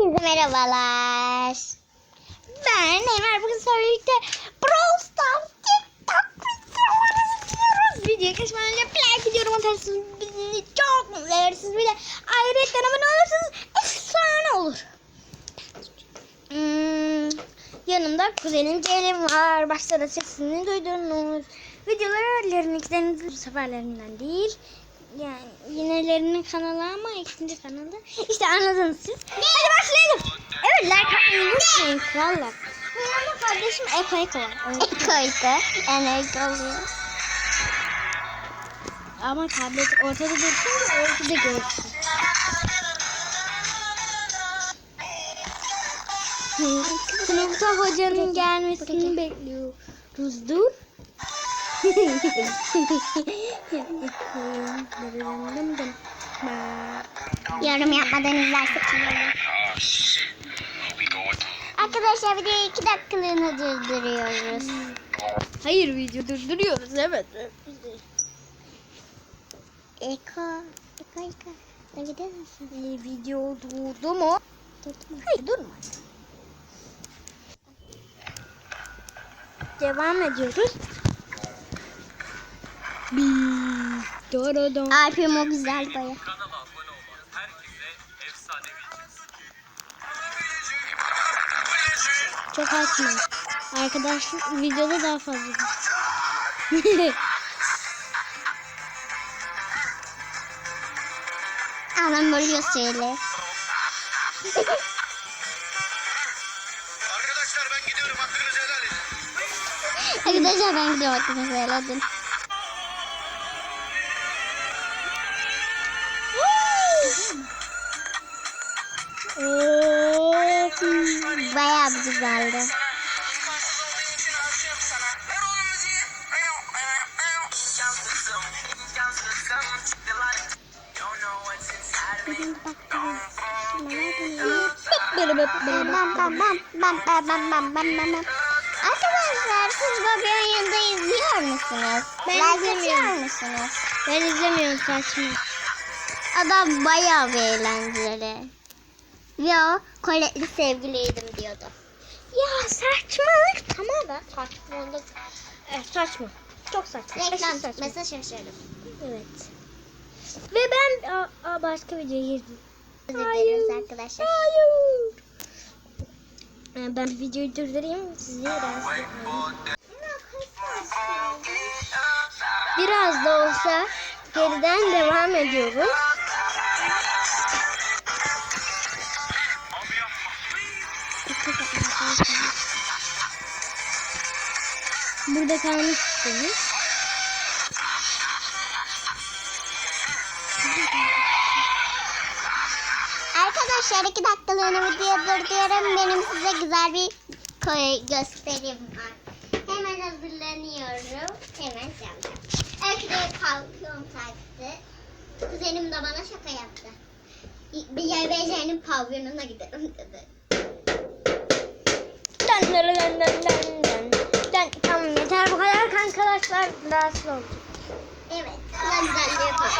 Herkese merhabalar. Ben Neymar bugün sizlerle birlikte Brawl Stars TikTok videoları izliyoruz. Videoya geçmeden önce like videomu atarsınız. Bizi çok mutlu edersiniz. Bir de ayrıca abone olursanız efsane olur. Hmm, yanımda kuzenim Ceylin var. Başta da sesini duydunuz. Videoları bu seferlerinden değil. Yani yinelerinin kanalı ama ikinci kanalı. İşte anladınız siz. Hadi başlayalım. Evet like atmayı unutmayın. Benim de kardeşim Eko Eko var. Eko Eko. Yani Eko oluyor. Ama tablet ortada dursun da ortada görsün. Sınıfta hocanın gelmesini bekliyoruz. Dur. Yorum yapmadan izlersek. Arkadaşlar videoyu iki dakikalığına durduruyoruz. Hayır video durduruyoruz evet. Eko, Eko, Eko. Da gider misin? video durdu mu? Durdu Hayır durmadı. Devam ediyoruz. Alpim o güzel baya. Efsanevi Çok açma. Arkadaşlar videoda daha fazla. Anam bölüyor şeyle. Arkadaşlar ben gidiyorum hakkınızı helal edin. Arkadaşlar ben gidiyorum hakkınızı helal edin. Hmm, bayağı bir güzeldi. Arkadaşlar siz Bobby'nin yanında izliyor musunuz? Ben izlemiyor musunuz? Ben izlemiyorum saçma. Adam bayağı bir eğlenceli. Yo, koletli sevgiliydim diyordu. Ya saçmalık tamam da saçmalık. Evet saçma. Çok saçma. Reklam saçma. Mesela şaşırdım. Evet. Ve ben a, a, başka videoya girdim. Hayır. arkadaşlar. Hayır. Ee, Ben videoyu durdurayım. Sizi rahatsız etmeyeyim. Biraz da olsa geriden devam ediyoruz. Burada kalmışsınız. Arkadaşlar iki dakikalığına video durduruyorum. Benim size güzel bir koy göstereyim var. Hemen hazırlanıyorum. Hemen yapacağım. Öyküde kalkıyorum taksi. Kuzenim de bana şaka yaptı. Bir YBC'nin pavyonuna gidelim dedi. Kankalaşlar. Rahatsız oldum. Evet. Ulan güzelliği yapalım.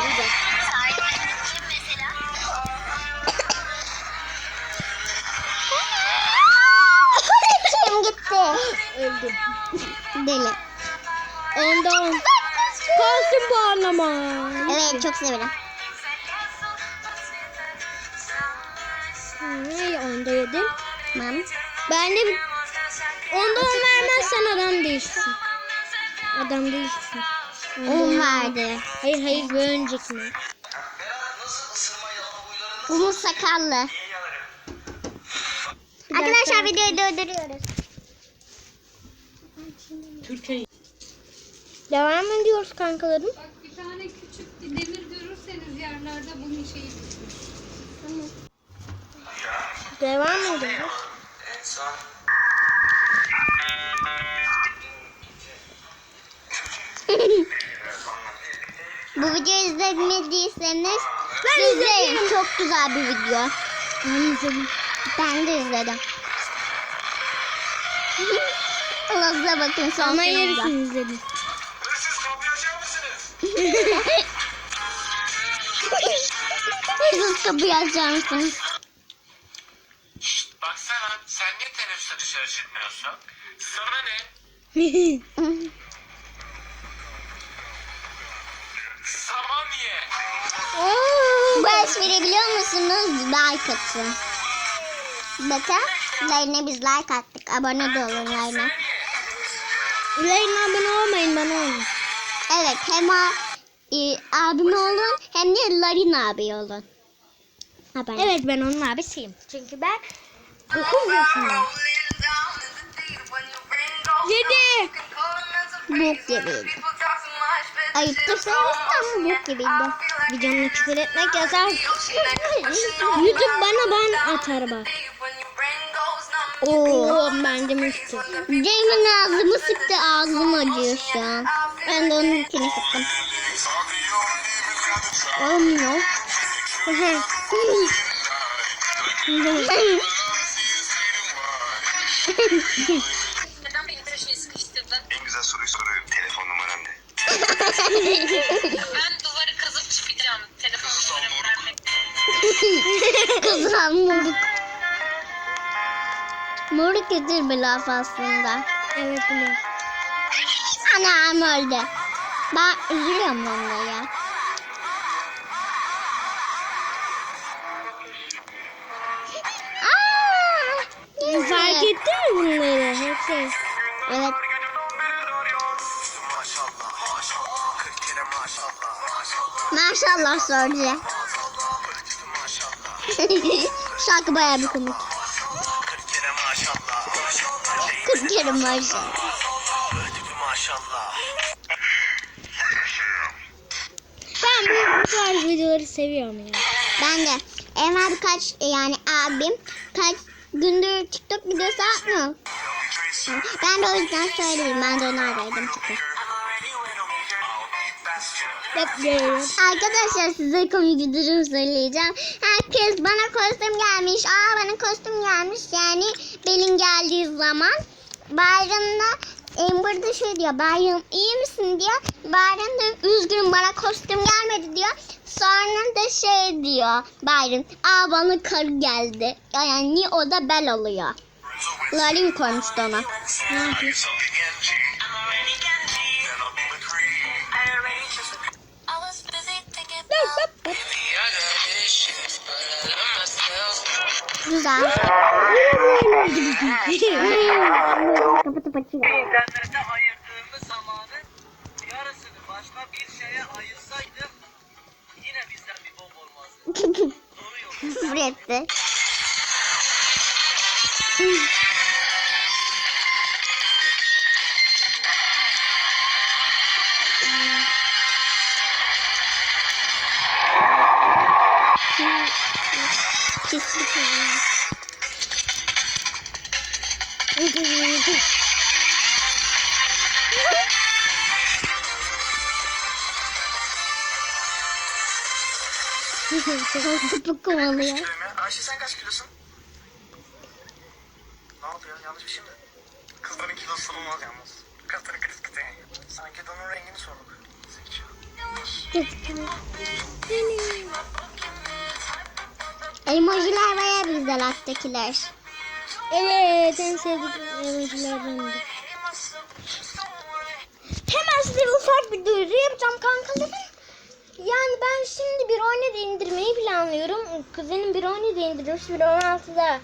Kim gitti? Öldüm. Deli. Ondan. Kalsın bu anlama. Evet çok severim. Ay, onda yedim. Tamam. Ben de onda on vermezsen adam değilsin. Adam değilsin. On verdi. Hayır hayır bir önceki mi? Umut sakallı. Arkadaşlar videoyu durduruyoruz. Türkiye Devam ediyoruz kankalarım. Bak bir tane küçük bir demir görürseniz yerlerde bunun şeyi düşün. Devam ediyoruz. Bu videoyu izlemediyseniz izleyin. Çok güzel bir video. Ben izledim. Ben de izledim. Laz'a bakın son Ama yarısını izledim. Hırsız kapıyı mısınız? Siz kapıyı açar mısınız? teneffüste dışarı çıkmıyorsun? Sana ne? Bu espriyi biliyor musunuz? Like atın. Bakın. Layne biz like attık. Abone de olun Layne. Layne abone olmayın bana olun. Evet hem a, e, abim olun hem de Larin abi olun. Abone. Evet ben onun abisiyim. Çünkü ben 9 yaşındayım. Yedi. Bok gibiydi. Ayıptır ama bok gibiydi. Videomda küfür etmek yasak. YouTube bana ban atar bak. Oo ben de müstü. Ceymin ağzımı sıktı ağzım acıyor şu an. Ben de onun ikini sıktım. Olmuyor. Neden benim köşeye sıkıştırdın? En güzel soruyu soruyorum. Telefon numaram ne? Ben duvarı kazıp çıkacağım. Telefon numaramı vermek. Kızan moruk. Moruk kötü bir laf aslında. Evet biliyorum. Anam öldü. Ben üzülüyorum onunla ya. Maşallah. Maşallah. Şarkı bayağı bir komik. 40 kere maşallah. Maşallah. 40 kere maşallah. Maşallah. Ben bu, bu tarz videoları seviyorum ya. Ben de. Emel kaç yani abim kaç gündür TikTok videosu atmıyor. Ben de o yüzden söyleyeyim. Ben de onu araydım çünkü. Hep görüyorum. Arkadaşlar size komik bir durum söyleyeceğim. Herkes bana kostüm gelmiş. Aa bana kostüm gelmiş. Yani benim geldiği zaman bayramda Amber da şey diyor. Bayram iyi misin diyor. Bayram da üzgünüm bana kostüm gelmedi diyor. Sonra da şey diyor Bayram. Aa bana karı geldi. Yani o da bel oluyor. Larin koymuştu ona. Ne yapayım? Güzel. Kapatıp açıyor. İnternete ayırdığımız zamanın yarısını başka bir şeye ayırsaydım yine bizden bir bok olmazdı. Doğru yok. Küfür etti. Köpük kovalıyor. Ayşe sen kaç kilosun? Ne oldu ya? Yanlış bir şey mi? Kızların kilosu sorulmaz yalnız. Kızların kız kızı yani. Sanki donun rengini sorduk. Emojiler bayağı güzel alttakiler. Evet en sevdiğim emojilerden de. Hemen size ufak bir duyuru yapacağım kankalarım. Yani ben şimdi bir oyunu da indirmeyi planlıyorum. Kuzenim bir oyunu da indirmiş. Bir 16'da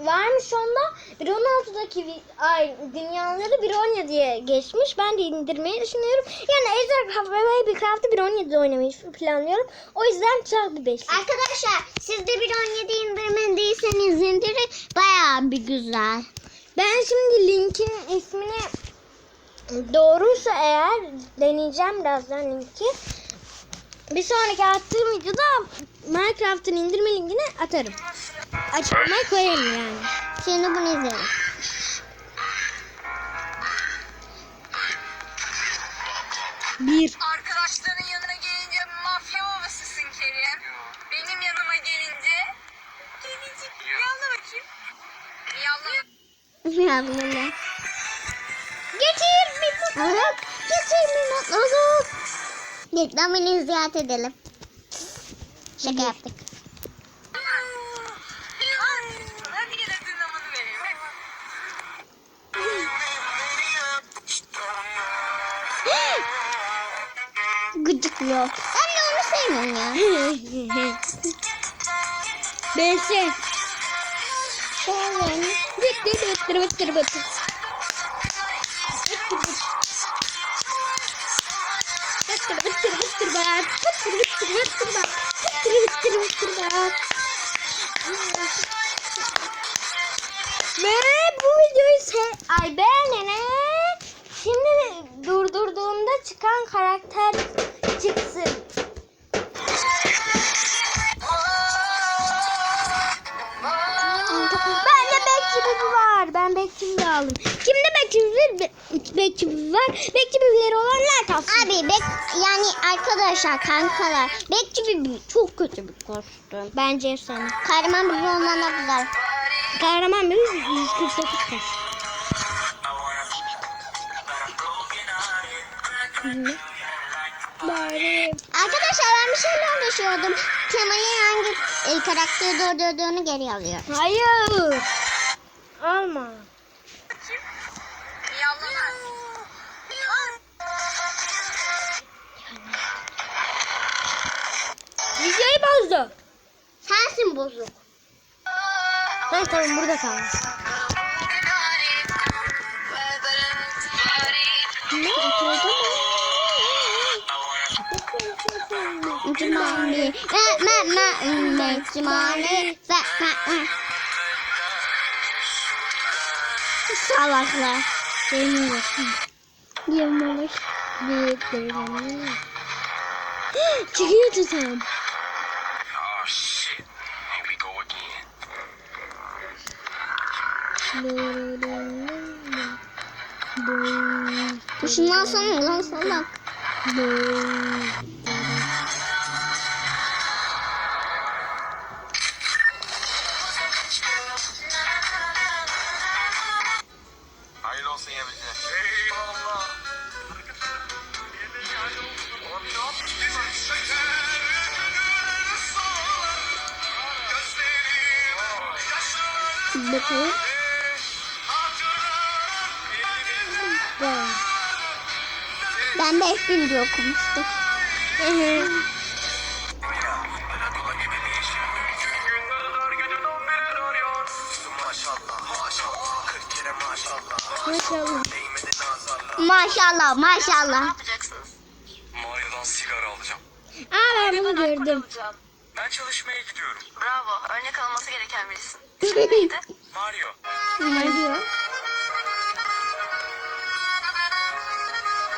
varmış onda. Bir 16'daki vi- ay dünyaları bir 17 diye geçmiş. Ben de indirmeyi düşünüyorum. Yani Ejder ve Babycraft'ı bir 17 oynamayı planlıyorum. O yüzden çarpı 5. Arkadaşlar siz de bir 17 indirmediyseniz indirin. Bayağı bir güzel. Ben şimdi linkin ismini doğruysa eğer deneyeceğim birazdan linki. Bir sonraki attığım videoda Minecraft'ın indirme linkini atarım. Açıklamaya koyarım yani. Şimdi bunu izleyelim. Bir. Arkadaşların yanına gelince mafya babasısın Kerim. Benim yanıma gelince... Gelince yalla bakayım. Ya böyle. Getir bir mutluluk. Getir bir mutluluk. Reklam beni ziyaret edelim. Şaka yaptık. Gıcık yok. Ben de onu şey- sevmiyorum ya. Beşik. Seven. Dıt dıt dıt dıt. Bitti bitti bitti bak. Ve bu videoyu se ay beğenene şimdi durdurduğumda çıkan karakter var? Bekçi bibileri olanlar kalsın. Abi bek yani arkadaşlar kankalar bekçi bir çok kötü bir kostüm. Bence sen. Kahraman bir olman da güzel. Kahraman bibi 149 kaç. Bari. Arkadaşlar ben bir şeyle uğraşıyordum. Kemal'in hangi e, karakteri durdurduğunu geri alıyor. Hayır. Alma. Bozdu. Sensin bozuk. Ha tamam burada kalmış. Ne oturdu mu? Cumali. Ma ma ma ma Cumali. Ma. Salaklar. Benim Yememiş. Bir benim. Çıkıyor tutam. Şundan sonra lan salak. Hayırlı olsun ya bize. Eyvallah. Bakalım. Bak. Ben 5000 diye okumuştum. Hı hı. Maşallah maşallah. 40 kere maşallah. Maşallah. yapacaksınız? Mahir'den sigara alacağım. Aa ben bunu gördüm. Ben çalışmaya gidiyorum. Bravo. Örnek alınması gereken birisin. Mario. Ne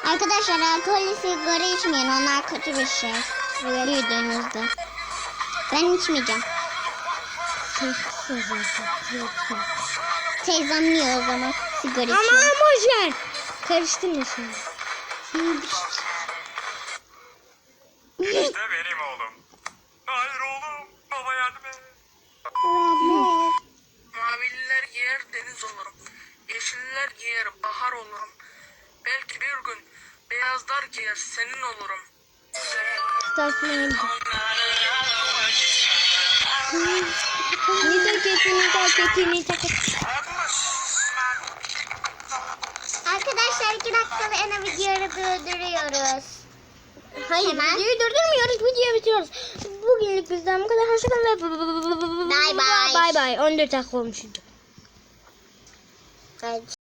Arkadaşlar alkollü sigara içmeyin. Onlar kötü bir şey. Büyüdüğünüzde. Ben içmeyeceğim. Teyzem yiyor o zaman sigara içiyor. boş ver. Karıştırma şimdi. Tasmayın. Nida ketini tak ketini tak. Arkadaşlar iki dakikalığına videoyu durduruyoruz. Hayır Hemen. videoyu durdurmuyoruz videoyu bitiriyoruz. Bugünlük bizden bu kadar. Hoşçakalın ve Bye bye. Bye bye. 14 dakika olmuş. Evet.